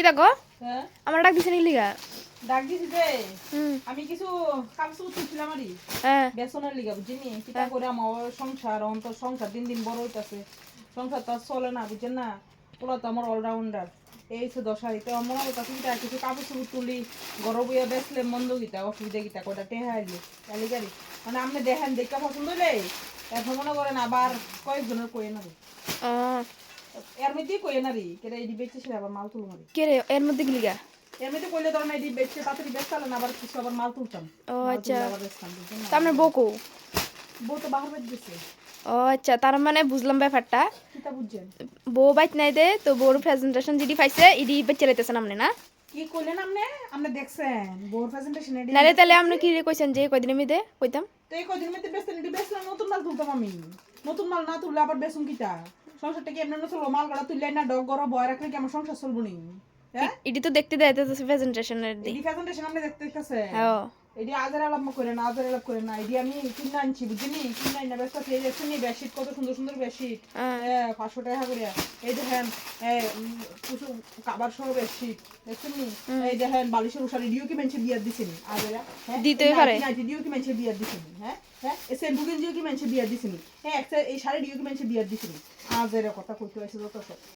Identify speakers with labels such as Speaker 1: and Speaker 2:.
Speaker 1: কি দেখো?
Speaker 2: হ্যাঁ?
Speaker 1: আমার ডাক দিছে নিলিগা
Speaker 2: ডাক দিছি যে আমি কিছু কাপড় তুলছিলাম আরই
Speaker 1: হ্যাঁ।
Speaker 2: বেসনের লিগা বুঝিনি কিতা করে আমার সংসার অন্তর সংসার দিন দিন বড় হইতাছে। সংসার তো চলে না বুঝছেন না? ওরা তো আমার অলরাউন্ডার এই তো দশা দিতে মনে হতো কিতা কিছু কাপড় চুপড় তুলি গরম বইয়া বেসলে মন্দ গীতা অসুবিধা গীতা কটা টেহা আইলি তালি গাড়ি মানে আপনি দেখেন দেখা পছন্দ হইলে এখন মনে করেন আবার কয়েকজনের কয়ে না রে।
Speaker 1: ও
Speaker 2: এর মধ্যেই কয়ে না রে কেটে এই বেচছে সে আবার মাল তুলো মারি
Speaker 1: কে এর মধ্যে গিলিগা
Speaker 2: এর মধ্যে কইলে ধরেন এই বেচছে তাড়াতাড়ি বেচতালে না আবার কিছু আবার মাল তুলতাম।
Speaker 1: ও আচ্ছা। বকো
Speaker 2: বউ তো বাহার
Speaker 1: ও আচ্ছা তার মানে বুঝলাম ব্যাপারটা। বউ বাইত নাই দে তো বউর প্রেজেন্টেশন যেটি পাইছে ইডি বেচে লাইতেছেন আপনি না?
Speaker 2: কি কইলেন আপনি আপনি দেখছেন বোর প্রেজেন্টেশন এডি
Speaker 1: নারে তাহলে আপনি কি রে কইছেন যে কয়দিন আমি দে কইতাম।
Speaker 2: তো এই কদিন মধ্যে বেচতেন এডি বেচলাম নতুন মাল তুলতাম আমি। নতুন মাল না তুললে আবার বেচুম কিতা? সংসারটা কি এমনি না চলবো মাল গড়া তুললে না ডগ গড়া বয় রাখলে কি আমার সংসার চলবো নি? হ্যাঁ?
Speaker 1: ইডি তো দেখতে দেয় প্রেজেন্টেশনের
Speaker 2: দিক। প্রেজেন্টেশন আপনি দেখতে দেখতেছে
Speaker 1: হ্যাঁ।
Speaker 2: এডি আজার আলাপ করে না আজার আলাপ করে না। এডি আমি কিনে আনছি বুঝলি? কিনে আনি না ব্যস্ত এই দেখছেন নি বেডশিট কত সুন্দর সুন্দর বেডশিট।
Speaker 1: হ্যাঁ।
Speaker 2: পাঁচশো টাকা করে। এই দেখেন এই, কিছু কাবার সহ বেডশিট। দেখছেন নি এই দেখেন বালিশের উষারি ডিও কি মেনছে বিয়ার দিছেন আজারা হ্যাঁ?
Speaker 1: দিতেই পারে।
Speaker 2: ডিও কি মেনছে বিয়ার দিছেন হ্যাঁ? হ্যাঁ? এই শ্যাম্পু ডিও কি মেনছে বিয়ার দিছেন হ্যাঁ একটা এই শাড়ি ডিও কি মেনছে বিয়ার দিছেন আজারা কথা কইতে হইছে যত সব